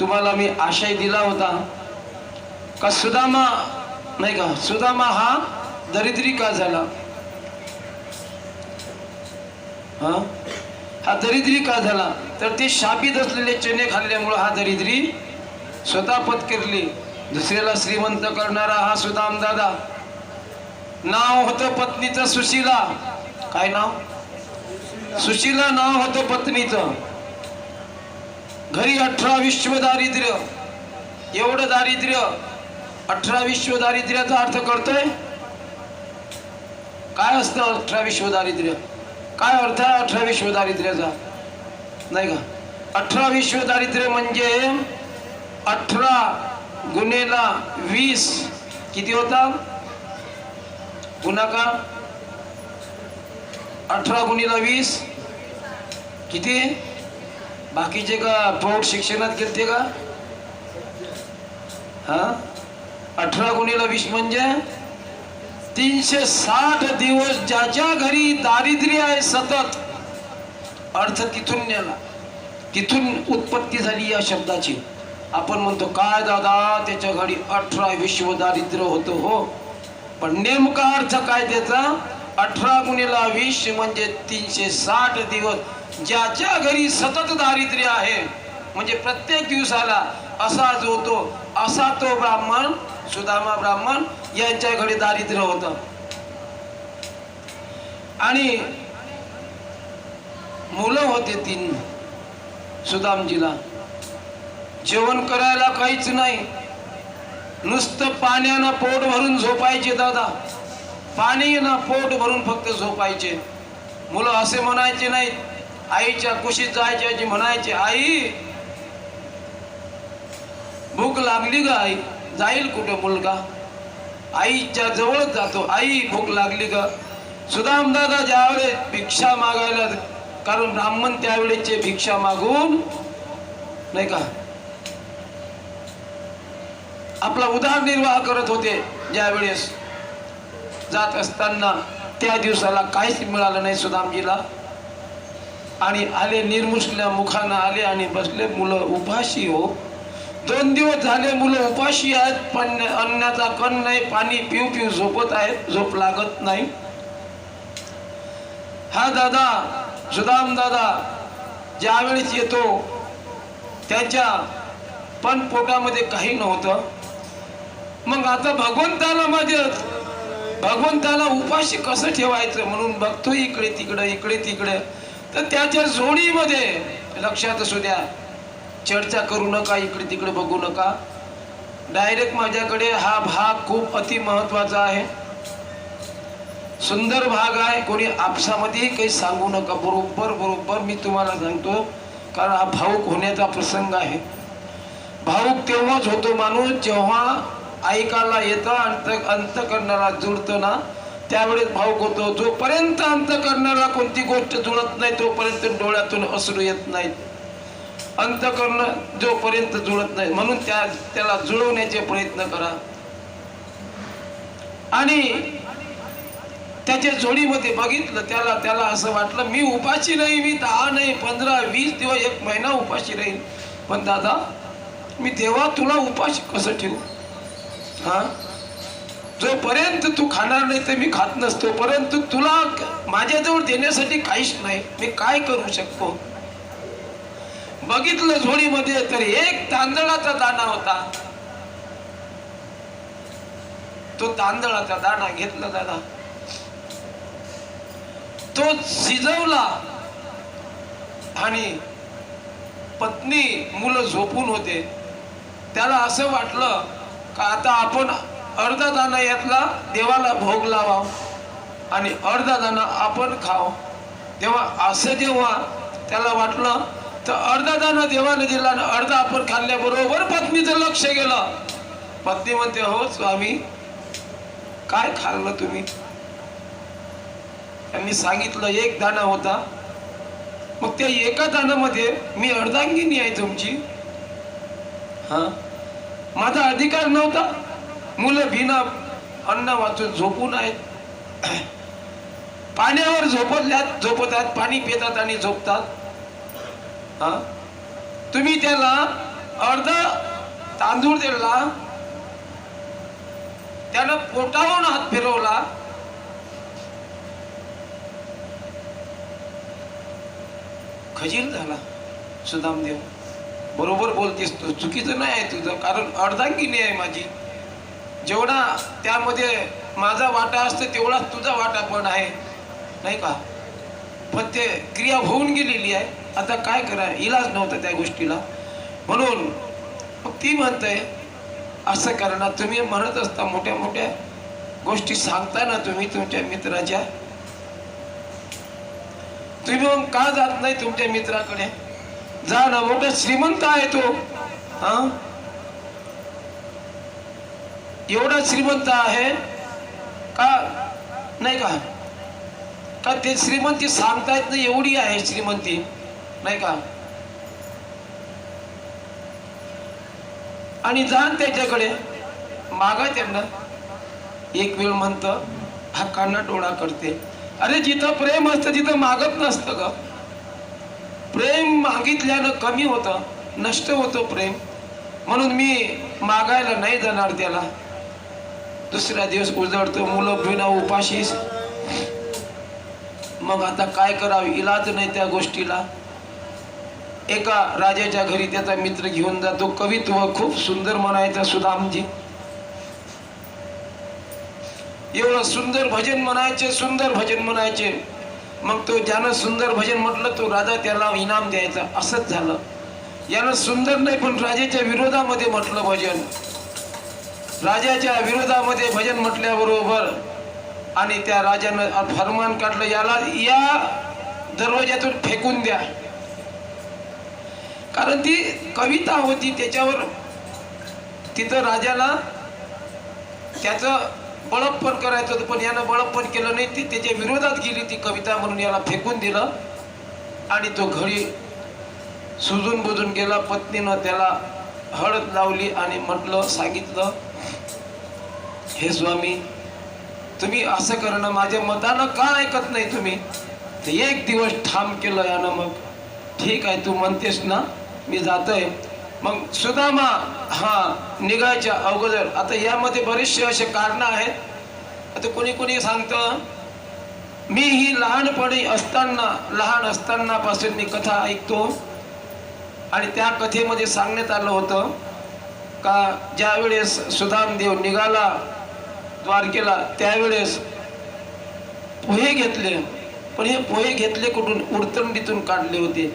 तुम्हाला मी आशय दिला होता. का सुदामा नाही का सुदामा हा दरिद्री का झाला? हा? हा दरिद्री का झाला? तर ते शापित असलेले चणे खाल्ल्यामुळं हा दरिद्री स्वतः पत्करली. दुसऱ्याला श्रीमंत करणारा हा सुदाम दादा. नाव होतं पत्नीचं सुशीला. काय नाव? सुशीला नाव होतं पत्नीचं. घरी अठरा विश्व दारिद्र्य एवढं दारिद्र्य अठरा विश्व दारिद्र्याचा अर्थ करतोय काय असतं अठरा विश्व दारिद्र्य काय अर्थ आहे अठरा विश्व दारिद्र्याचा नाही का? अठरा विश्व दारिद्र्य म्हणजे अठरा गुन्हेला वीस. किती होता? गुन्हा अठरा गुन्हेला वीस. किती? बाकीचे का प्रौढ शिक्षणात घेते का? हा? अठरा गुणीला वीस म्हणजे तीनशे साठ दिवस ज्याच्या घरी दारिद्र्य आहे सतत अर्थ तिथून नेला. तिथून उत्पत्ती झाली या शब्दाची. आपण म्हणतो काय दादा त्याच्या घरी अठरा विश्व दारिद्र्य होतं हो. पण नेमका अर्थ काय त्याचा? अठरा गुणीला वीस म्हणजे तीनशे साठ दिवस. ज्याच्या घरी सतत दारिद्र्य आहे म्हणजे प्रत्येक दिवसाला असा जो तो असा तो ब्राह्मण सुदामा ब्राह्मण यांच्या घरी दारिद्र्य होत. आणि मुलं होते तीन सुदामजीला. जेवण करायला काहीच नाही. नुसतं पाण्यानं पोट भरून झोपायचे दादा. पाणी ना पोट भरून फक्त झोपायचे. मुलं असे म्हणायचे नाहीत आईच्या कुशीत जायचे आजी म्हणायचे आई भूक लागली का आई? जाईल कुठे मुलगा? आईच्या जवळच जातो. आई भूक लागली का? सुदाम दादा ज्यावेळेस भिक्षा मागायला कारण ब्राह्मण त्यावेळेचे भिक्षा मागून नाही का? आपला उदारनिर्वाह करत होते ज्यावेळेस. जात असताना त्या दिवसाला काहीच मिळालं नाही सुदामजीला. आणि आले निर्मुसल्या मुखानं आले आणि बसले. मुलं उपाशी हो. दोन दिवस झाले मुलं उपाशी आहेत पण अन्नाचा कण नाही पाणी पिऊ पिऊ झोपत आहेत झोप लागत नाही. हा दादा सुदाम दादा ज्यावेळेस येतो त्याच्या पण पोटामध्ये काही नव्हतं. मग आता भगवंताला माझ्या भगवंताला उपाशी कसं ठेवायचं म्हणून बघतो इकडे तिकडे इकडे तिकडे. तर त्याच्या जोडीमध्ये लक्षात असू द्या चर्चा करू नका इकडे तिकडे बघू नका. डायरेक्ट माझ्याकडे हा भाग खूप अति महत्त्वाचा आहे. सुंदर भाग आहे कोणी आपसामध्ये काही सांगू नका. बरोबर बरोबर मी तुम्हाला सांगतो कारण हा भाऊक होण्याचा प्रसंग आहे. भाऊक तेव्हाच होतो माणूस जेव्हा ऐकायला येतं अंत अंत करणारा ना. त्यावेळेस भाऊक होतो जोपर्यंत अंत करणारा कोणती गोष्ट जुळत नाही तोपर्यंत डोळ्यातून असू येत नाहीत. अंत करणं जोपर्यंत जुळत नाही म्हणून त्या त्याला जुळवण्याचे प्रयत्न करा. आणि त्याच्या जोडीमध्ये बघितलं त्याला त्याला असं वाटलं मी उपाशी नाही मी दहा नाही पंधरा वीस दिवस एक महिना उपाशी राहील पण दादा मी तेव्हा तुला उपाशी कसं ठेवू? हा? जोपर्यंत तू खाणार नाही तर मी खात नसतो परंतु तुला माझ्याजवळ देण्यासाठी काहीच नाही मी काय करू शकतो? बघितलं झोळीमध्ये तर एक तांदळाचा दाणा होता. तो तांदळाचा दाणा घेतला दादा. तो शिजवला आणि पत्नी मुलं झोपून होते. त्याला असं वाटलं का आता आपण अर्धा दाणा यातला देवाला भोग लावा आणि अर्धा दाणा आपण खाव. तेव्हा असं जेव्हा त्याला वाटलं तर अर्धा दाणा देवाने दिला आणि अर्धा आपण खाल्ल्याबरोबर पत्नीचं लक्ष गेलं. पत्नी म्हणते हो स्वामी काय खाल्लं तुम्ही? त्यांनी सांगितलं एक दाणा होता. मग त्या एका दाण्यामध्ये मी अर्धांगिनी आहे तुमची. हा? माझा अधिकार नव्हता? मुलं भिना अन्न वाचून झोपून आहेत पाण्यावर झोपल्यात झोपतात पाणी पितात आणि झोपतात. हा? तुम्ही त्याला अर्ध तांदूळ दिला त्यानं पोटावून हात फिरवला खजील झाला. सुदामदेव बरोबर बोलतेस तू. चुकीचं नाही आहे तुझं कारण अर्धांगिनी आहे माझी. जेवढा त्यामध्ये माझा वाटा असतो तेवढा तुझा वाटा पण आहे. नाही का? पण ते क्रिया होऊन गेलेली आहे. आता काय करा इलाज नव्हता त्या गोष्टीला. म्हणून मग ती म्हणते असं करणार तुम्ही म्हणत असता मोठ्या मोठ्या गोष्टी सांगता ना तुम्ही तुमच्या मित्राच्या. तुम्ही मग का जात नाही तुमच्या मित्राकडे? जा ना मोठा श्रीमंत आहे तो. हा? एवढा श्रीमंत आहे का? नाही का? का ते श्रीमंती सांगता येत नाही एवढी आहे श्रीमंती? नाही का? आणि जाण त्याच्याकडे. मागा त्यांना. एक वेळ म्हणत हक्कांना डोळा करते. अरे जिथं प्रेम असतं तिथं मागत नसतं ग. प्रेम मागितल्यानं कमी होतं नष्ट होतं प्रेम. म्हणून मी मागायला नाही जाणार त्याला. दुसरा दिवस उजळतो मुलं बिना उपाशीस मग आता काय करावं? इलाज नाही त्या गोष्टीला. एका राजाच्या घरी त्याचा मित्र घेऊन जातो. कवित्व खूप सुंदर म्हणायचा सुदामजी. एवढं सुंदर भजन म्हणायचे सुंदर भजन म्हणायचे. मग तो ज्यानं सुंदर भजन म्हटलं तो राजा त्याला इनाम द्यायचा. असंच झालं. यानं सुंदर नाही पण राजाच्या विरोधामध्ये म्हटलं भजन. राजाच्या विरोधामध्ये भजन म्हटल्याबरोबर आणि त्या राजानं फरमान काढलं याला या दरवाज्यातून फेकून द्या. कारण ती कविता होती त्याच्यावर तिथं राजाला त्याचं बळप्पन करायचं होतं पण यानं बळप्पन केलं नाही. ती त्याच्या विरोधात गेली ती कविता म्हणून याला फेकून दिलं. आणि तो घरी सुजून बुजून गेला. पत्नीनं त्याला हळद लावली आणि म्हटलं सांगितलं हे स्वामी तुम्ही असं करणं माझ्या मतानं का ऐकत नाही तुम्ही? तर एक दिवस ठाम केलं यानं मग. ठीक आहे तू म्हणतेस ना मी जातोय. मग सुदामा हा निघायच्या अगोदर आता यामध्ये बरेचसे असे कारणं आहेत. आता कोणी कोणी सांगतं मी ही लहानपणी असताना लहान असतानापासून मी कथा ऐकतो. आणि त्या कथेमध्ये सांगण्यात आलं होतं का ज्यावेळेस सुदामदेव निघाला द्वारकेला त्यावेळेस पोहे घेतले. पण हे पोहे घेतले कुठून? उडतंडीतून काढले होते.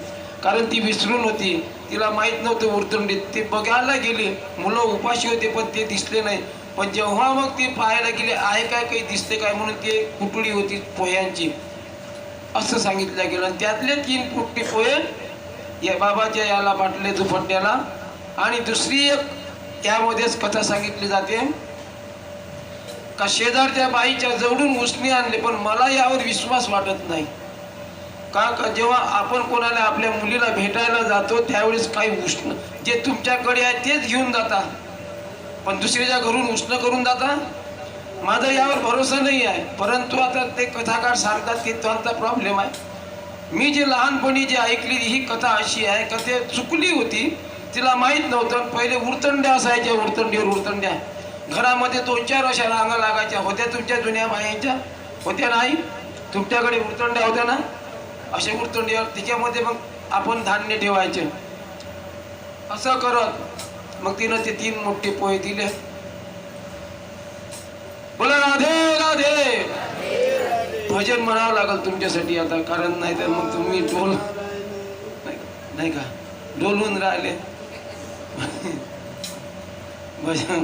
कारण ती विसरून होती. तिला माहीत नव्हतं उडतंडीत. ती बघायला गेली. मुलं उपाशी होते पण ते दिसले नाही. पण जेव्हा मग ती पाहायला गेली आहे काय काही दिसते काय म्हणून ते कुटडी होती पोह्यांची? असं सांगितलं गेलं. आणि त्यातले तीन पुट्टी पोहे या बाबाच्या याला बाटले दुपट्ट्याला. आणि दुसरी एक यामध्येच कथा सांगितली जाते. का शेजारच्या बाईच्या जवळून उसने आणले पण मला यावर विश्वास वाटत नाही. का का जेव्हा आपण कोणाला आपल्या मुलीला भेटायला जातो त्यावेळेस काही उष्ण जे तुमच्याकडे आहे तेच घेऊन जाता. पण दुसऱ्याच्या घरून उष्ण करून जाता? माझा यावर भरोसा नाही आहे. परंतु आता ते कथाकार सांगतात की त्यांचा प्रॉब्लेम आहे. मी जे लहानपणी जी ऐकली ही कथा अशी आहे का ते चुकली होती. तिला माहीत नव्हतं. पहिले उरतंड्या असायच्या उरतंडीवर उरतंड्या घरामध्ये दोन चार अशा रांगा लागायच्या. होत्या तुमच्या जुन्या बायांच्या? होत्या नाही? तुमच्याकडे उरतंड्या होत्या ना? असे उरतंड्यावर तिच्यामध्ये मग आपण धान्य ठेवायचे. असं करत मग तिनं ते तीन मोठे पोहे दिले. बोला राधे राधे. भजन म्हणावं लागल तुमच्यासाठी आता कारण नाही तर मग तुम्ही ढोल नाही- नाही का? डोलून राहिले. भजन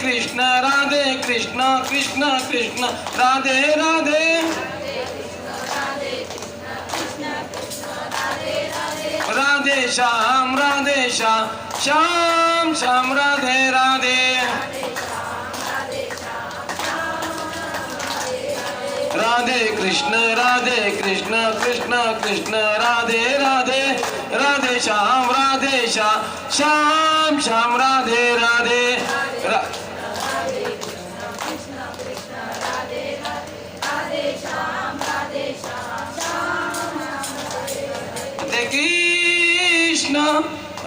कृष्ण राधे कृष्ण कृष्ण कृष्ण राधे राधे राधे श्याम राधे श्याम श्याम श्याम राधे राधे राधे कृष्ण राधे कृष्ण कृष्ण कृष्ण राधे राधे राधे श्याम राधे श्याम श्याम श्याम राधे राधे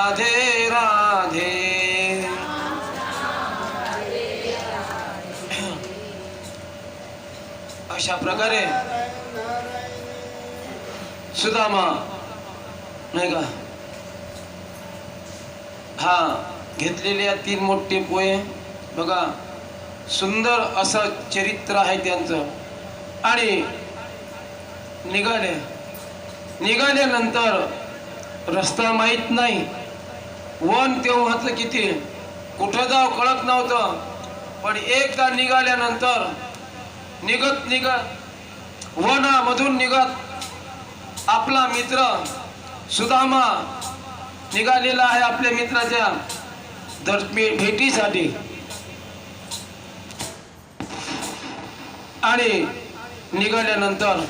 राधे राधे। अशा प्रकारे सुदामा नाही का? हा घेतलेली या तीन मोठे पोहे. बघा सुंदर असं चरित्र आहे त्यांचं. आणि निघाले. निघाल्यानंतर रस्ता माहीत नाही. वन तेव्हाचं किती कुठं जाव कळत नव्हतं. पण एकदा निघाल्यानंतर निघत निघत वनामधून निघत आपला मित्र सुदामा निघालेला आहे आपल्या मित्राच्या दर भेटीसाठी. आणि निघाल्यानंतर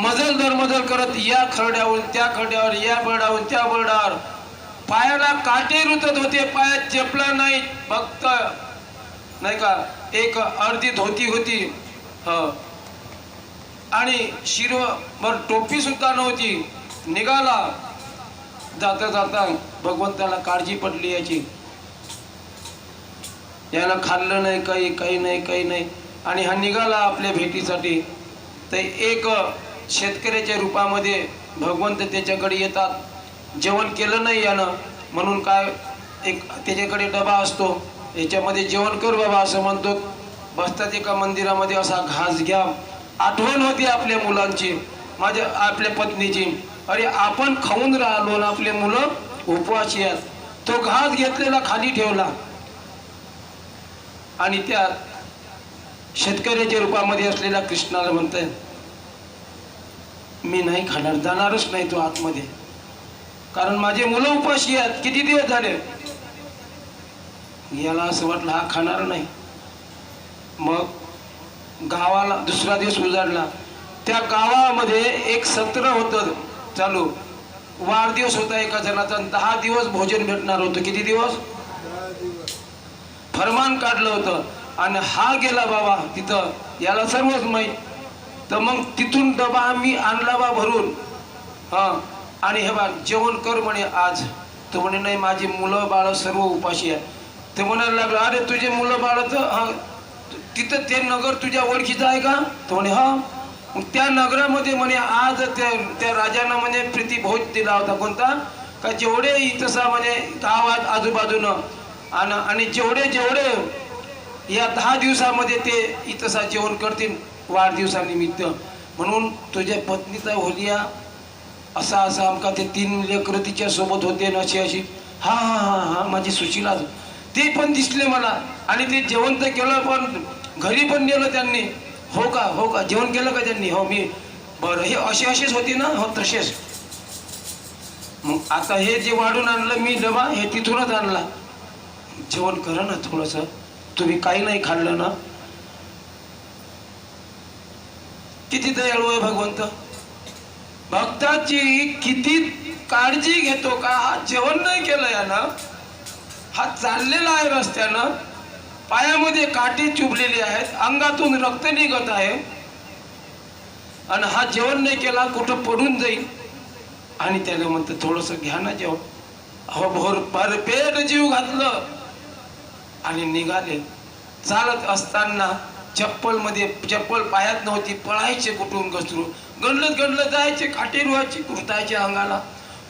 मजल दर मजल करत या खरड्यावर त्या खरड्यावर या बर्डावर त्या बर्डावर पायाला काटे रुतत होते पायात चेपला नाही. फक्त नाही का एक अर्धी धोती होती. ह. आणि शिरवर टोपी सुद्धा नव्हती. निघाला. जाता जाता भगवंताला काळजी पडली याची. याला खाल्लं नाही काही काही नाही काही नाही. आणि हा निघाला आपल्या भेटीसाठी. तर एक शेतकऱ्याच्या रूपामध्ये भगवंत त्याच्याकडे येतात. जेवण केलं नाही यानं म्हणून काय एक त्याच्याकडे डबा असतो. याच्यामध्ये जेवण कर बाबा असं म्हणतो. बसतात एका मंदिरामध्ये असा घास घ्या. आठवण होती आपल्या मुलांची. माझ्या आपल्या पत्नीची. अरे आपण खाऊन राहिलो ना आपले मुलं उपवाशी आहेत. तो घास घेतलेला खाली ठेवला. आणि त्या शेतकऱ्याच्या रूपामध्ये असलेल्या कृष्णाला म्हणतोय मी नाही खाणार जाणारच नाही तो आतमध्ये. कारण माझे मुलं उपाशी आहेत किती दिवस झाले? याला असं वाटलं हा खाणार नाही. मग गावाला दुसरा दिवस उजाडला. त्या गावामध्ये एक सत्र होतं चालू. वाढदिवस होता एका जणाचा आणि दहा दिवस भोजन भेटणार होतं. किती दिवस? फरमान काढलं होतं. आणि हा गेला बाबा तिथं. याला सर्वच माहीत. तर मग तिथून डबा आम्ही आणला बा भरून. हां आणि हे बा जेवण कर म्हणे आज. तो म्हणे नाही माझी मुलं बाळं सर्व उपाशी आहे. ते म्हणायला लागलं अरे तुझे मुलं बाळ तर हां तिथं ते नगर तुझ्या ओळखीचं आहे का? तो म्हणे हा. त्या नगरामध्ये म्हणे आज त्या त्या राजानं म्हणजे प्रीतीभोज दिला होता. कोणता? का जेवढे इतसा म्हणजे गावात आजूबाजूनं. आणि जेवढे जेवढे या दहा दिवसामध्ये ते इतसा जेवण करतील वाढदिवसानिमित्त. म्हणून तुझ्या पत्नीचा होलिया असा असा आमका ते तीन लेकर तिच्या सोबत होते ना अशी अशी. हा हा हा हा माझी सुशीला ते पण दिसले मला. आणि ते जेवण तर केलं पण घरी पण नेलं त्यांनी. हो का हो का? जेवण केलं का त्यांनी? हो मी बरं. हे असे असेच होते ना? हो तसेच. मग आता हे जे वाढून आणलं मी डबा हे तिथूनच आणला. जेवण करा ना थोडंसं. तुम्ही काही नाही खाल्लं ना? किती दयाळू आहे भगवंत? भक्ताची किती काळजी घेतो का? हा जेवण नाही केलं यानं. हा चाललेला आहे रस्त्यानं. पायामध्ये काटे चुभलेले आहेत. अंगातून रक्त निघत आहे. आणि हा जेवण नाही केला कुठं पडून जाईल? आणि त्याला म्हणतं थोडंसं घ्या ना जेवण. अहो भोर भर पेट जीव घातलं. आणि निघाले. चालत असताना चप्पलमध्ये चप्पल पायात नव्हती पळायचे कुठून घसरू गणलत गणलत जायचे काटे रुवायचे कुर्तायचे अंगाला.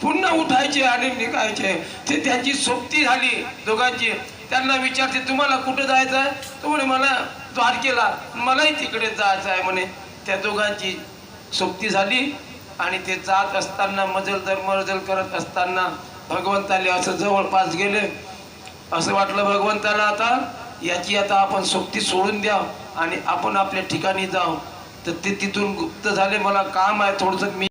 पुन्हा उठायचे आणि निघायचे. ते त्यांची सोबती झाली दोघांची. त्यांना विचारते तुम्हाला कुठं जायचं आहे? तो म्हणे मला द्वारकेला. मलाही तिकडे जायचं आहे म्हणे. त्या दोघांची सोबती झाली आणि ते जात असताना मजल दर मजल करत असताना भगवंताले असं जवळपास गेले. असं वाटलं भगवंताला आता याची आता आपण सोबती सोडून द्या आणि आपण आपल्या ठिकाणी जाऊ. तर ते तिथून गुप्त झाले. मला काम आहे थोडंसं मी